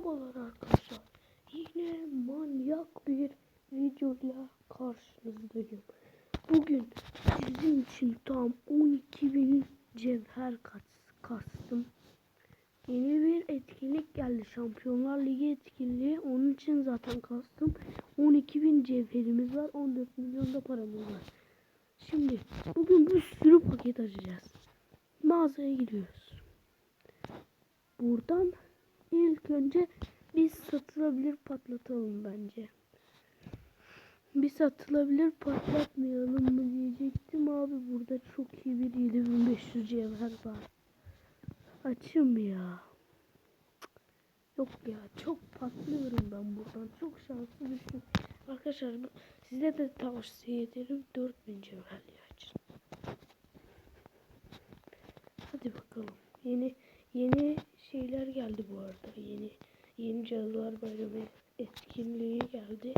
Merhabalar arkadaşlar. Yine manyak bir videoyla karşınızdayım. Bugün sizin için tam 12.000 cevher kas kastım. Yeni bir etkinlik geldi. Şampiyonlar Ligi etkinliği. Onun için zaten kastım. 12.000 cevherimiz var. 14 milyon da paramız var. Şimdi bugün bir sürü paket açacağız. Mağazaya gidiyoruz. Buradan ilk önce biz satılabilir patlatalım bence. Bir satılabilir patlatmayalım mı diyecektim abi burada çok iyi bir 7500 cevher var. Açım ya. Yok ya çok patlıyorum ben buradan. Çok şanslı düştüm. Arkadaşlar bu- size de tavsiye ederim 4000 cevherli açın. Hadi bakalım. Yeni yeni şeyler geldi bu arada. Yeni yeni Cadılar Bayramı etkinliği geldi.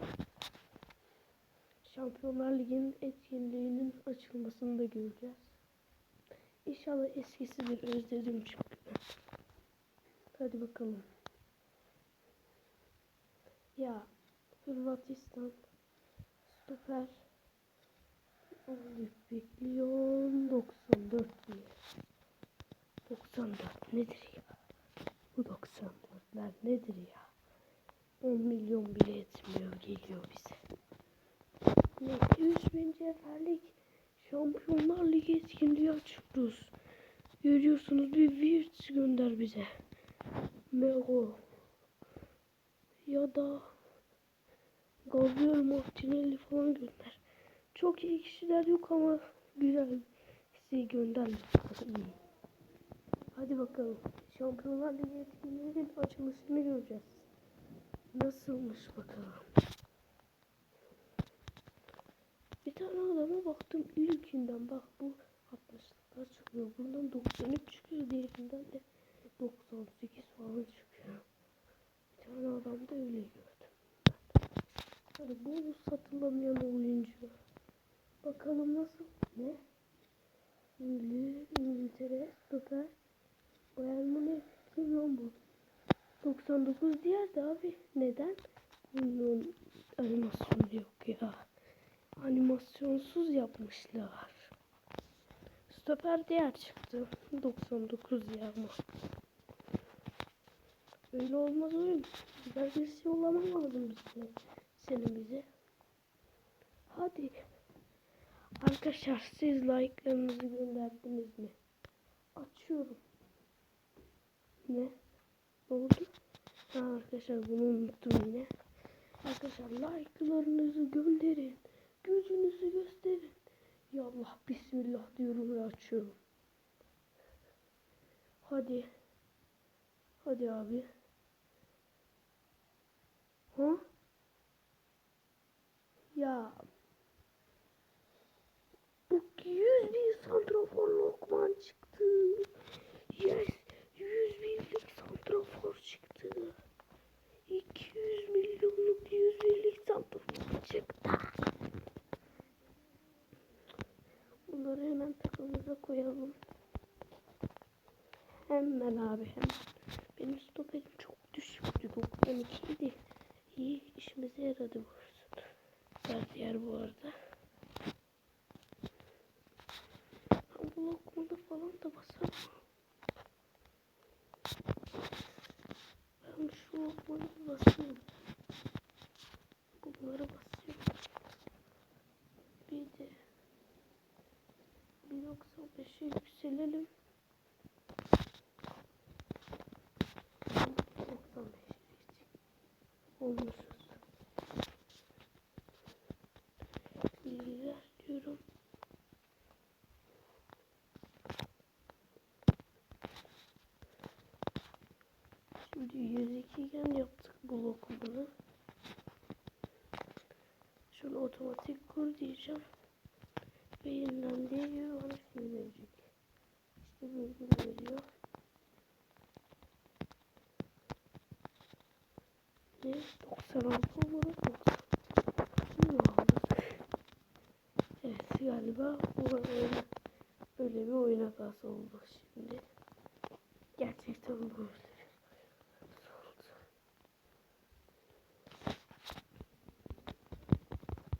Şampiyonlar Ligi'nin etkinliğinin açılmasını da göreceğiz. İnşallah eskisidir. Özledim çünkü. Hadi bakalım. Ya Hırvatistan süper bekliyor 94 diye. 94 nedir ya? Bu 94'ler nedir ya? 10 milyon bile etmiyor geliyor bize. Ne 100 bin cevherlik Şampiyonlar Ligi etkinliği açıyoruz. Görüyorsunuz bir Virts gönder bize. Mego. Ya da Gabriel Martinelli falan gönder. Çok iyi kişiler yok ama güzel sizi gönder. Hadi bakalım. Şampiyonlar Ligi etkinliğinin açılışını göreceğiz. Nasılmış bakalım. Bir tane adama baktım ilkinden bak bu 60'lıklar çıkıyor. Buradan 93 çıkıyor diğerinden de 98 falan çıkıyor. Bir tane adam da öyle gördüm. Hadi bu satılamayan oyuncu. Bakalım nasıl? Ne? İngiliz, İngiltere, stoper. Bayern Münih kim lan bu? 99 diğer de abi. Neden? Bunun animasyonu yok ya. Animasyonsuz yapmışlar. Stoper diğer çıktı. 99 ya ama. Öyle olmaz oyun. Güzel birisi yollaman lazım bize. Senin bize. Hadi. Arkadaşlar siz like'larınızı gönderdiniz mi? Açıyorum. Ne? Oldu? Ha, arkadaşlar bunu unuttum yine. Arkadaşlar like'larınızı gönderin. Gücünüzü gösterin. Ya Allah bismillah diyorum ve açıyorum. Hadi. Hadi abi. Ha? Ya. Bu 100 bin santrafor Lokman çıktı. Yes. 100 binlik santrafor çıktı. 200 milyonluk 100 binlik santrafor çıktı. Bunları hemen takımıza koyalım. Hemen abi hemen. Benim stoperim çok düşüktü. 92 idi. İyi işimize yaradı bu. Ver diğer bu arada. Ha, Bu falan da. Ben bir basayım. Bunları basıyorum. Bir de 1.95'e yükselelim. 95 Ve yenilendiği gibi bana şey verecek. İşte bilgi veriyor. Ne? 96 olarak 90. Şimdi aldık. Evet galiba bu oyuna, böyle bir oyun hatası oldu şimdi. Gerçekten böyle.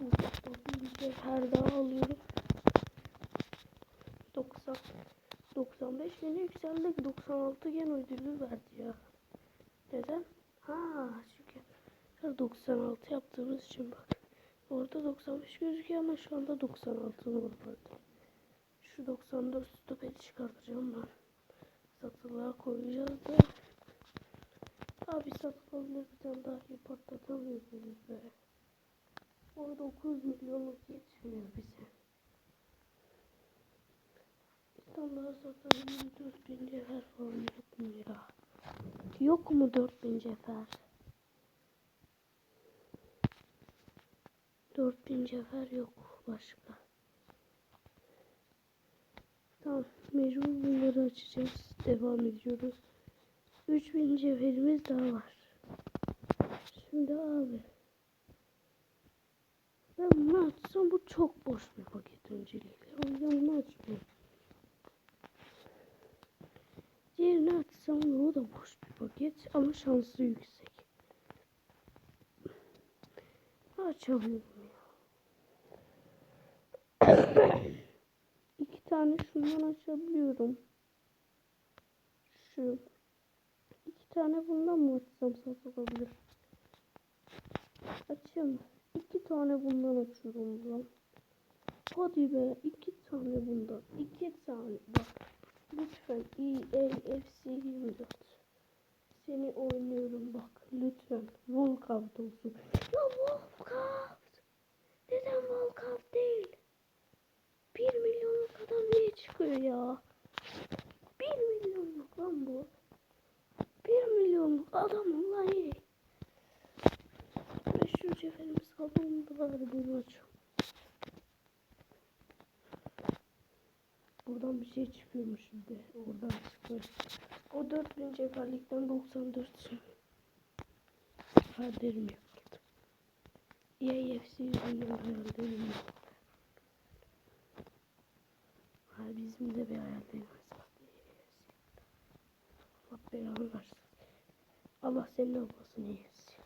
Oldu. Cevher daha alıyorum. 90 95 yine yükseldik. 96 gen ödülü verdi ya. Neden? Ha çünkü 96 yaptığımız için bak. Orada 95 gözüküyor ama şu anda 96 normalde. Şu 94 stoperi çıkartacağım ben. Satılığa koyacağız da. Abi satılabilir bir tane daha iyi patlatamıyoruz be. O 9 milyonluk yetmiyor bize. İnsanlar zaten 24 bin cevher falan yok mu ya? Yok mu 4000 cevher? 4000 cevher yok başka. Tamam mecbur bunları açacağız. Devam ediyoruz. 3000 cevherimiz daha var. Şimdi abi. Ben bunu açsam bu çok boş bir paket öncelikle. O yüzden bunu açmıyorum. Diğerini açsam o da boş bir paket ama şansı yüksek. Açamıyorum ya. İki tane şundan açabiliyorum. Şu. İki tane bundan mı açsam satılabilir? Açayım. İki tane bundan açıyorum lan. Hadi be iki tane bundan. İki tane bak. Lütfen EAFC 24. Seni oynuyorum bak. Lütfen. Volcraft olsun. Lan Volcraft. Neden Volcraft değil? 1 milyonluk adam niye çıkıyor ya? 1 milyonluk lan bu. 1 milyonluk adam ulan iyi. Meşhur cevherimiz alalım da bari bunu açalım. Buradan bir şey çıkıyormuş şimdi. Oradan çıkıyor. O 4000 cevherlikten 94 Kaderim yapıldı. EAFC yüzünden hayallerim yok. Ha bizim de bir hayallerimiz var. Allah belanı versin. Allah senin olmasını yesin.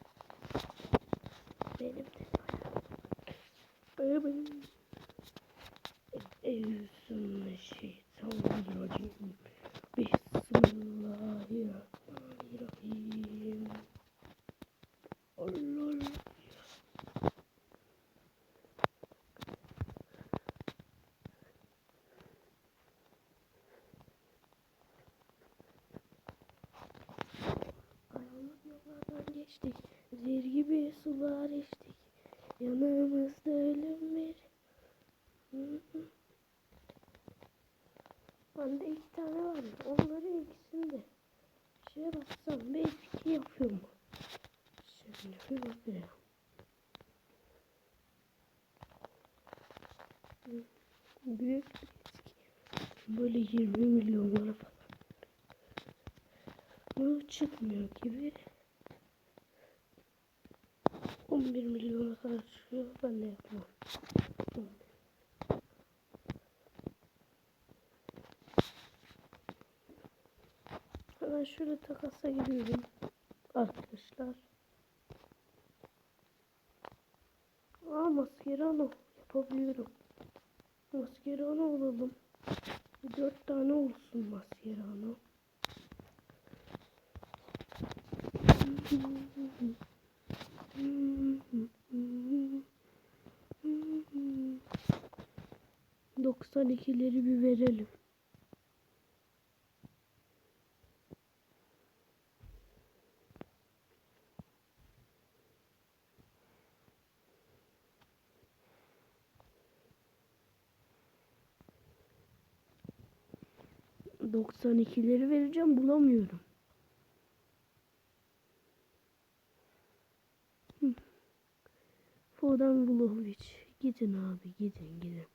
Benim de hayalim. Benim. Euzubillahimineşşeytanirracim. Bismillahirrahmanirrahim. Allah. Karanlık yollardan geçtik. Zehir gibi sular içtik. Yanımızda ölüm bir. Hı hı. Bende iki tane var ya. Onların ikisini de şeye bassam bir etki yapıyor mu? Şimdi bir. Hı, Büyük. Böyle 20 milyonlara falan. Bu çıkmıyor gibi. 11 milyona kadar çıkıyor. Ben de yapmam. 11. Hemen şöyle takasa giriyorum. Arkadaşlar. Aa maskerano yapabiliyorum. Maskerano olalım. Dört tane olsun maskerano. Doksan ikileri bir verelim. Doksan ikileri vereceğim bulamıyorum. Fodan Vlahovic. Gidin abi gidin gidin.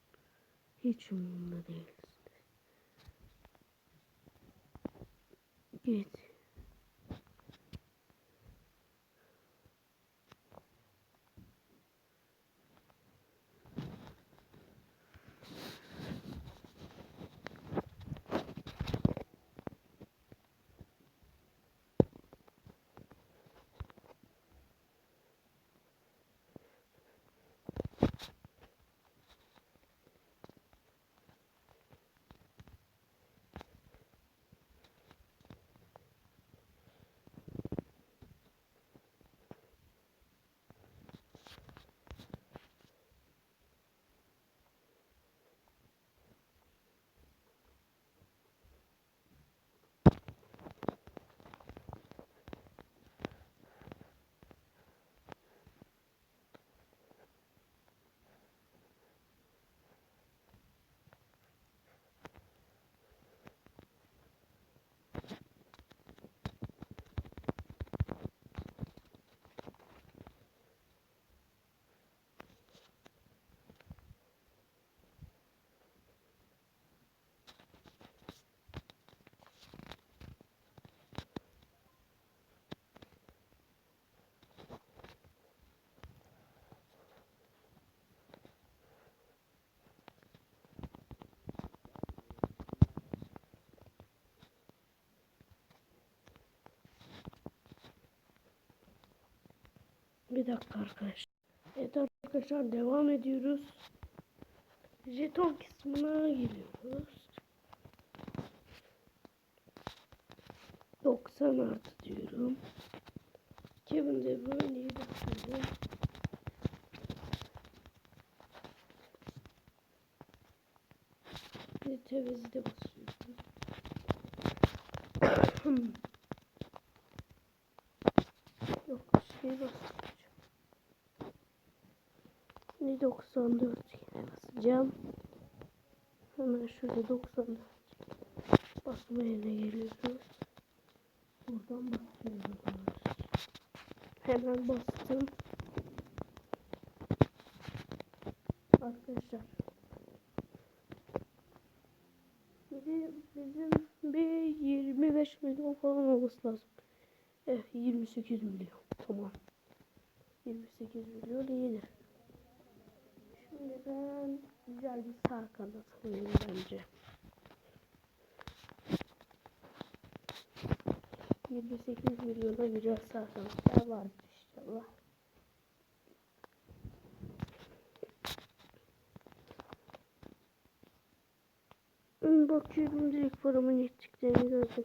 Hiç umurumda değil. Git. Bir dakika arkadaşlar. Evet arkadaşlar devam ediyoruz. Jeton kısmına geliyoruz. 90 artı diyorum. Kevin De Bruyne'yi basıyorum. Ve Tevez'i de basıyorum. Yok şey basmayacağım. Ne 94 yine basacağım. Hemen şurada 94 basma yerine geliyoruz. Buradan basıyoruz. Hemen bastım. Arkadaşlar. Bizim bir 25 milyon falan olması lazım. Evet 28 milyon. Tamam. 28 milyon iyidir. Şimdi ben güzel bir sağ kanat alayım bence. 28 milyona güzel sağ kanatlar vardır inşallah. Bakıyorum direkt paramın yettiklerini gördüm.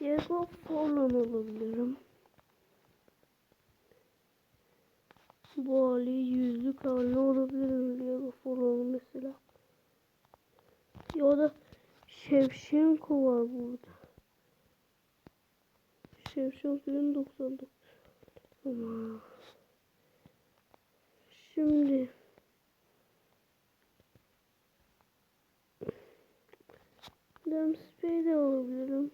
Diego Forlan olabilirim. Bu hali yüzlük hali olabilirim Diego Forlan mesela. Ya da Şevşenko var burada. Şevşenko'nun 99. Ama şimdi Dempsey'i de alabilirim.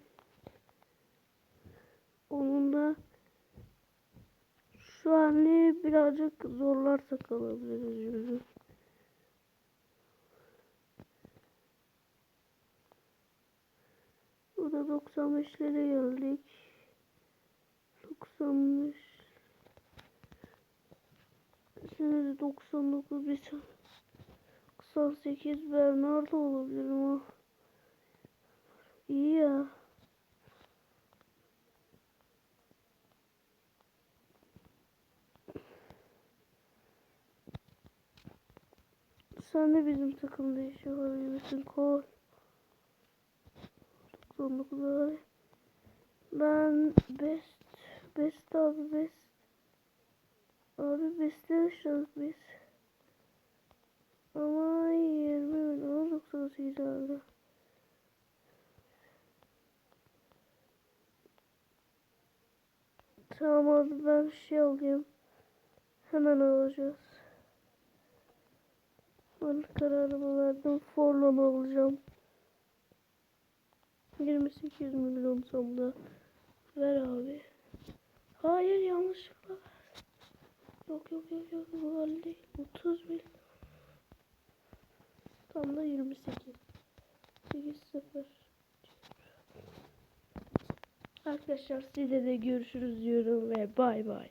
Onun da şu an ne birazcık zorlarsak alabiliriz yüzü. Burada 95'lere geldik. 95 Şimdi 99 bir tane 98 Bernardo olabilir ama iyi ya. Sen de bizim takımda iş yapabilirsin. Kol. 99 abi. Ben best. Best abi best. Abi bestlemişiz biz. Ama 20 milyon 98 aldı. Tamam abi ben şey alayım. Hemen alacağız. Kararımı verdim. Forlan alacağım. 28 milyon sonunda. Ver abi. Hayır yanlışlıkla ver. Yok yok yok yok bu hal değil. 30 milyon. Tam da 28. 8 0. Arkadaşlar size de görüşürüz diyorum ve bay bay.